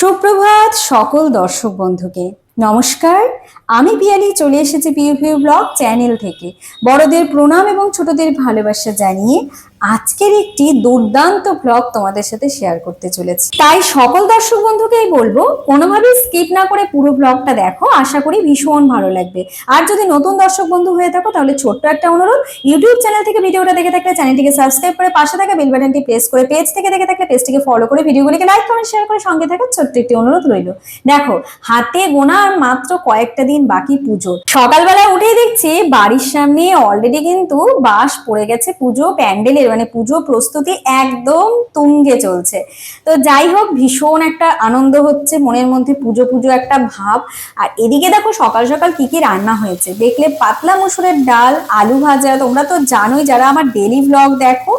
সুপ্রভাত সকল দর্শক বন্ধুকে। নমস্কার আমি পিয়ালি চলে এসেছি পিউপিউ ব্লগ চ্যানেল থেকে। বড়দের প্রণাম এবং ছোটদের ভালোবাসা জানিয়ে আজকের একটি দুর্দান্ত ব্লগ তোমাদের সাথে শেয়ার করতে চলেছি। তাই সকল দর্শক বন্ধুকেই বলব, কোনোভাবেই স্কিপ না করে পুরো ব্লগটা দেখো, আশা করি ভীষণ ভালো লাগবে। আর যদি নতুন দর্শক বন্ধু হয়ে থাকো, তাহলে ছোট্ট একটা অনুরোধ, ইউটিউব চ্যানেল থেকে ভিডিওটা দেখে থাকলে চ্যানেলটিকে সাবস্ক্রাইব করে পাশে থাকা বেল বাটনটি প্রেস করে পেজ থেকে দেখে থাকলে পেজটিকে ফলো করে ভিডিওগুলিকে লাইক, কমেন্ট, শেয়ার করে সঙ্গে থাকা ছোট্ট একটি অনুরোধ রইল। দেখো, হাতে গোনা আর মাত্র কয়েকটা দিন বাকি পুজো সকালবেলা উঠেই দেখছি বাড়ির সামনে অলরেডি কিন্তু বাস পড়ে গেছে, পুজো প্যান্ডেলের মানে পুজো প্রস্তুতি একদম তুঙ্গে চলছে। তো যাই হোক, ভীষণ একটা আনন্দ হচ্ছে, মনের মধ্যে পুজো পুজো একটা ভাব। আর এদিকে দেখো, সকাল সকাল কি কি রান্না হয়েছে? দেখলে পাতলা মুসুরের ডাল, আলু ভাজা, তোমরা তো জানোই যারা আমার ডেলি ব্লগ দেখো,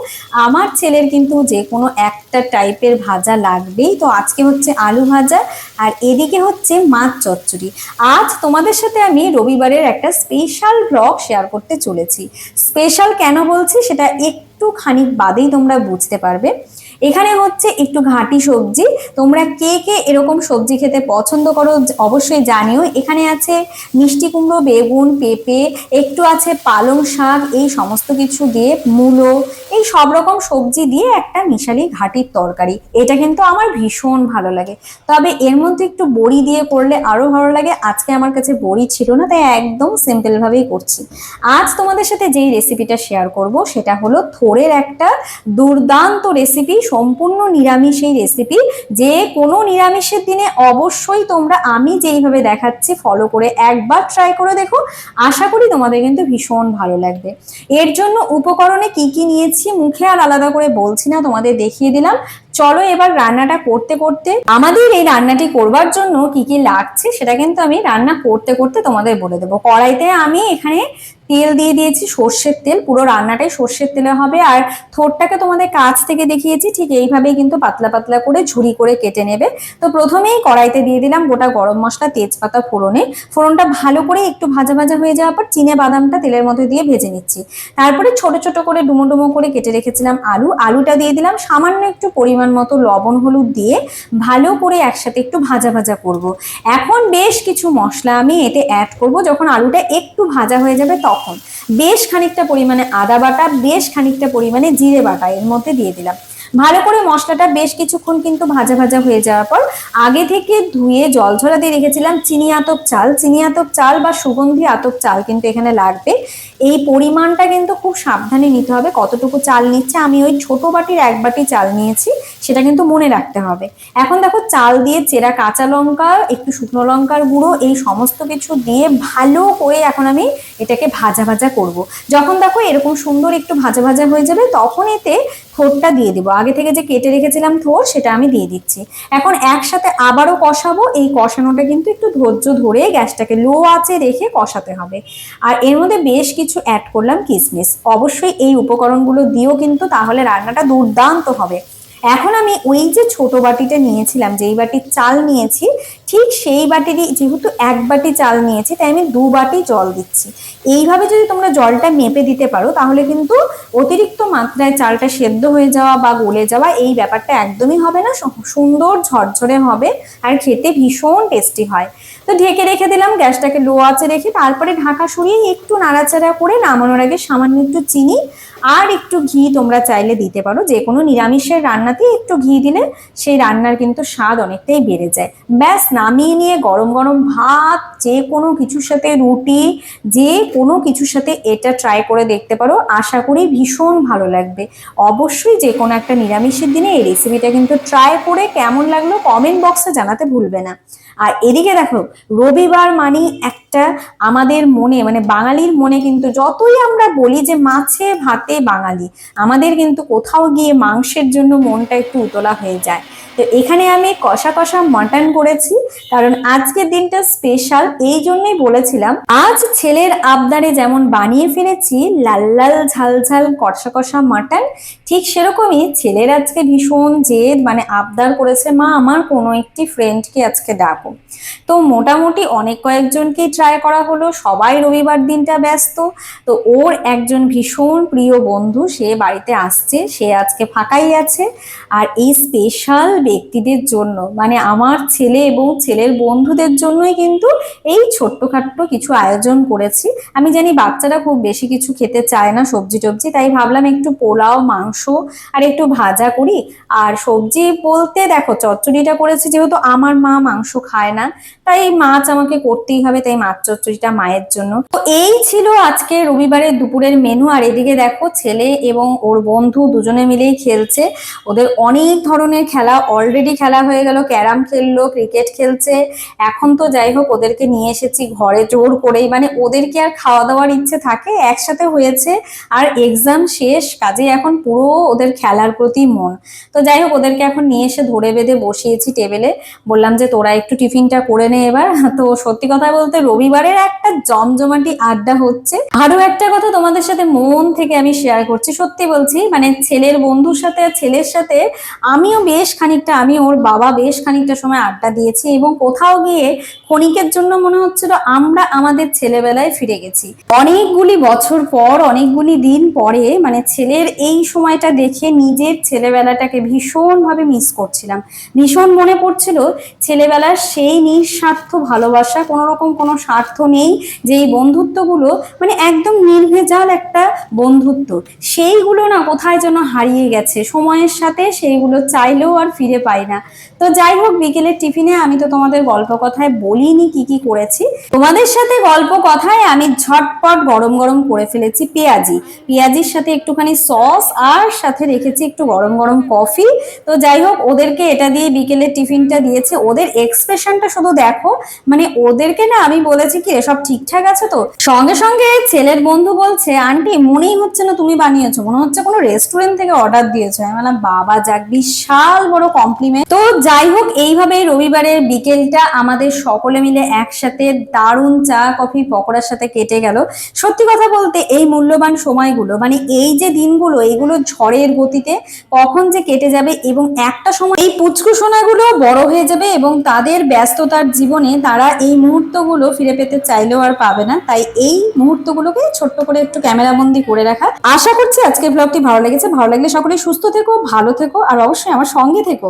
আমার ছেলের কিন্তু যে কোনো একটা টাইপের ভাজা লাগবেই। তো আজকে হচ্ছে আলু ভাজা, আর এদিকে হচ্ছে মাছ চচ্চড়ি। আজ তোমাদের সাথে আমি রবিবারের একটা স্পেশাল ব্লগ শেয়ার করতে চলেছি। স্পেশাল কেন বলছি সেটা একটু খানিক বাদেই তোমরা বুঝতে পারবে। এখানে হচ্ছে একটু ঘাঁটি সবজি। তোমরা কে কে এরকম সবজি খেতে পছন্দ করো অবশ্যই জানিও। এখানে আছে মিষ্টি কুমড়ো, বেগুন, পেঁপে, একটু আছে পালং শাক, এই সমস্ত কিছু দিয়ে মূলো এই সব রকম সবজি দিয়ে একটা মিশালি ঘাটির তরকারি। এটা কিন্তু আমার ভীষণ ভালো লাগে। তবে এর মধ্যে একটু বড়ি দিয়ে করলে আরও ভালো লাগে। আজকে আমার কাছে বড়ি ছিল না, তাই একদম সিম্পল ভাবেই করছি। আজ তোমাদের সাথে যেই রেসিপিটা শেয়ার করব, সেটা হলো থোরের একটা দুর্দান্ত রেসিপি সম্পূর্ণ নিরামিষ এই রেসিপি যে কোনো নিরামিষের দিনে অবশ্যই তোমরা আমি যেইভাবে দেখাচ্ছি ফলো করে একবার ট্রাই করে দেখো। আশা করি তোমাদের কিন্তু ভীষণ ভালো লাগবে। এর জন্য উপকরণে কি কি নিয়েছি মুখে আর আলাদা করে বলছি না তোমাদের দেখিয়ে দিলাম। চলো এবার রান্নাটা করতে করতে আমাদের এই রান্নাটি করবার জন্য কি কি লাগছে সেটা কিন্তু আমি রান্না করতে করতে তোমাদের বলে দেবো। কড়াইতে আমি এখানে তেল দিয়ে দিয়েছি সর্ষের তেল, পুরো রান্নাটাই সর্ষের তেলে হবে। আর থোরটাকে তোমাদের কাছ থেকে দেখিয়েছি, ঠিক এইভাবেই কিন্তু পাতলা পাতলা করে ঝুড়ি করে কেটে নেবে। তো প্রথমেই কড়াইতে দিয়ে দিলাম গোটা গরম মশলা, তেজপাতা, ফোড়নে। ফোড়নটা ভালো করে একটু ভাজা ভাজা হয়ে যাওয়ার পর চিনে বাদামটা তেলের মধ্যে দিয়ে ভেজে নিচ্ছি। তারপরে ছোট ছোট করে ডুমো ডুমো করে কেটে রেখেছিলাম আলু। আলুটা দিয়ে দিলাম সামান্য একটু পরিমাণ মতো লবণ হলুদ দিয়ে ভালো করে একসাথে একটু ভাজা ভাজা করব। এখন বেশ কিছু মশলা আমি এতে অ্যাড করব। যখন আলুটা একটু ভাজা হয়ে যাবে তখন। বেশ খানিকটা পরিমাণে আদা বাটা, বেশ খানিকটা পরিমাণে জিরে বাটা এর মধ্যে দিয়ে দিলাম। ভালো করে মশলাটা বেশ কিছুক্ষণ কিন্তু ভাজা ভাজা হয়ে যাওয়ার পর আগে থেকে ধুয়ে জল ঝরা দিয়ে রেখেছিলাম চিনি আতপ চাল। চিনি আতপ চাল বা সুগন্ধি আতপ চাল কিন্তু এখানে লাগবে। এই পরিমাণটা কিন্তু খুব সাবধানে নিতে হবে। কতটুকু চাল নিচ্ছে আমি ওই ছোট বাটির এক বাটি চাল নিয়েছি, সেটা কিন্তু মনে রাখতে হবে। এখন দেখো চাল দিয়ে চেরা কাঁচা লঙ্কা, একটু শুকনো লঙ্কার গুঁড়ো, এই সমস্ত কিছু দিয়ে ভালো করে এখন আমি এটাকে ভাজা ভাজা করব। যখন দেখো এরকম সুন্দর একটু ভাজা ভাজা হয়ে যাবে, তখন এতে থোরটা দিয়ে দেবো। আগে থেকে যে কেটে রেখেছিলাম থোর সেটা আমি দিয়ে দিচ্ছি। এখন একসাথে আবারও কষাবো। এই কষানোটা কিন্তু একটু ধৈর্য ধরে গ্যাসটাকে লো আঁচে রেখে কষাতে হবে। আর এর মধ্যে বেশ কিছু অ্যাড করলাম কিসমিস। অবশ্যই এই উপকরণগুলো দিয়েও কিন্তু, তাহলে রান্নাটা দুর্দান্ত হবে। এখন আমি ওই যে ছোট বাটিটা নিয়েছিলাম, যেই বাটির চাল নিয়েছি, ঠিক সেই বাটিরই যেহেতু এক বাটি চাল নিয়েছি, তাই আমি দু বাটি জল দিচ্ছি। এইভাবে যদি তোমরা জলটা মেপে দিতে পারো, তাহলে কিন্তু অতিরিক্ত মাত্রায় চালটা সেদ্ধ হয়ে যাওয়া বা গলে যাওয়া এই ব্যাপারটা একদমই হবে না সুন্দর ঝরঝরে হবে আর খেতে ভীষণ টেস্টি হয়। তো ঢেকে রেখে দিলাম, গ্যাসটাকে লো আঁচে রেখে তারপরে ঢাকা সরিয়ে একটু নাড়াচাড়া করে নামানোর আগে সামান্য একটু চিনি আর একটু ঘি তোমরা চাইলে দিতে পারো যে কোনো নিরামিষের রান্নাতে একটু ঘি দিলে সেই রান্নার কিন্তু স্বাদ অনেকটাই বেড়ে যায়। ব্যাস, নামিয়ে নিয়ে গরম গরম ভাত, যে কোনো কিছুর সাথে রুটি, যে কোনো কিছুর সাথে এটা ট্রাই করে দেখতে পারো, আশা করি ভীষণ ভালো লাগবে। অবশ্যই যে কোনো একটা নিরামিষের দিনে এই রেসিপিটা কিন্তু ট্রাই করে কেমন লাগল কমেন্ট বক্সে জানাতে ভুলবে না। আর এদিকে দেখো, রবিবার মানেই একটা আমাদের মনে মানে বাঙালির মনে কিন্তু যতই আমরা বলি যে মাছে, ভাতে বাঙালি, আমাদের কিন্তু কোথাও গিয়ে মাংসের জন্য মনটা একটু উতলা হয়ে যায়। তো এখানে আমি কষা কষা মাটন করেছি, কারণ আজকের দিনটা স্পেশাল এই জন্যই বলেছিলাম, আজ ছেলের আবদারে যেমন বানিয়ে ফেলেছি, লাল লাল ঝাল ঝাল কষা কষা মাটন ঠিক সেরকমই ছেলের আজকে ভীষণ জেদ মানে আবদার করেছে, মা, আমার কোনো একটি ফ্রেন্ডকে আজকে ডাকো। তো মোটামুটি অনেক কয়েকজনকেই ট্রাই করা হলো, সবাই রবিবার দিনটা ব্যস্ত। তো ওর একজন ভীষণ প্রিয় বন্ধু, সে বাড়িতে আসছে, সে আজকে ফাঁকাই আছে। আর এই স্পেশাল ব্যক্তিদের জন্য মানে আমার ছেলে এবং ছেলের বন্ধুদের জন্যই কিন্তু এই ছোট্টখাট্ট কিছু আয়োজন করেছি। আমি জানি বাচ্চারা খুব বেশি কিছু খেতে চায় না সবজি টবজি তাই ভাবলাম একটু পোলাও, মাংস আর একটু ভাজা করি। আর সবজি বলতে দেখো, চচ্চড়িটা করেছি যেহেতু আমার মা মাংস খায় না, তাই মাছ আমাকে করতেই হবে, তাই মাছ চচ্চড়িটা মায়ের জন্য। তো এই ছিল আজকে রবিবারের দুপুরের মেনু আর এদিকে দেখো ছেলে এবং ওর বন্ধু দুজনে মিলেই খেলছে। ওদের অনেক ধরনের খেলা অলরেডি খেলা হয়ে গেল, ক্যারাম খেললো ক্রিকেট খেলছে। এখন তো যাই হোক, ওদেরকে নিয়ে এসেছি ঘরে জোর করেই। মানে ওদেরকে আর খাওয়া দাওয়ার ইচ্ছে থাকে, একসাথে হয়েছে। আর এক্সাম শেষ কাজে এখন পুরো ওদের খেলার প্রতি মন। তো যাই হোক, ওদেরকে এখন নিয়ে এসে ধরে বেঁধে বসিয়েছি টেবিলে বললাম যে, তোরা একটু টিফিনটা করে নে এবার। তো সত্যি কথা বলতে, রবিবারের একটা জমজমাটি আড্ডা হচ্ছে। আরও একটা কথা তোমাদের সাথে মন থেকে আমি শেয়ার করছি। সত্যি বলছি মানে ছেলের বন্ধুর সাথে ছেলের সাথে আমিও বেশ খানিকটা, আমি ওর বাবা বেশ খানিকটা সময় আড্ডা দিয়েছি এবং কোথাও গিয়ে ক্ষণিকের জন্য মনে হচ্ছিল আমরা আমাদের ছেলেবেলায় ফিরে গেছি। অনেকগুলি বছর পর, অনেকগুলি দিন পরে মানে ছেলের এই সময়টা দেখে নিজের ছেলেবেলাটাকে ভীষণভাবে মিস করছিলাম। ভীষণ মনে পড়ছিল ছেলেবেলার সেই নিঃস্বার্থ ভালোবাসা কোনো রকম কোনো স্বার্থ নেই যে এই বন্ধুত্বগুলো মানে একদম নির্ভেজাল একটা বন্ধুত্ব। সেইগুলো না কোথায় যেন হারিয়ে গেছে। সময়ের সাথে সেইগুলো চাইলেও আর ফিরে পাই না। তো যাই হোক, বিকেলের টিফিনে আমি তো তোমাদের গল্প কথায় বলিনি কি কি করেছি। তোমাদের সাথে গল্প কথায় আমি ঝটপট গরম গরম করে ফেলেছি পেঁয়াজি। পেঁয়াজির সাথে একটুখানি সস আর সাথে রেখেছি একটু গরম গরম কফি। তো যাই হোক, ওদেরকে এটা দিয়ে বিকেলের টিফিনটা দিয়েছে। ওদের এক্সপ্রেশনটা শুধু দেখো মানে ওদেরকে না আমি বলেছি কি, এসব ঠিকঠাক আছে তো? সঙ্গে সঙ্গে ছেলের বন্ধু বলছে, আন্টি, মনেই হচ্ছে না তুমি বানিয়েছো। মনে হচ্ছে কোনো রেস্টুরেন্ট থেকে অর্ডার দিয়েছ। আমি বললাম, বাবা যাক, বিশাল বড় কমপ্লিমেন্ট তো যাই হোক, এইভাবে রবিবারের বিকেলটা আমাদের সকলে মিলে একসাথে দারুণ চা, কফি, পকোড়ার সাথে কেটে গেল। সত্যি কথা বলতে, এই মূল্যবান সময়গুলো মানে এই যে দিনগুলো এইগুলো ঝড়ের গতিতে কখন যে কেটে যাবে এবং একটা সময় এই পুচকু সোনাগুলো বড় হয়ে যাবে এবং তাদের ব্যস্ততার জীবনে তারা এই মুহূর্তগুলো ফিরে পেতে চাইলেও আর পাবে না। তাই এই মুহূর্তগুলোকে ছোট্ট করে একটু ক্যামেরাবন্দি করে রাখা। আশা করছি আজকের ব্লগটি ভালো লেগেছে। ভালো লাগলে সকলে সুস্থ থেকো, ভালো থেকো, আর অবশ্যই আমার সঙ্গে থেকো।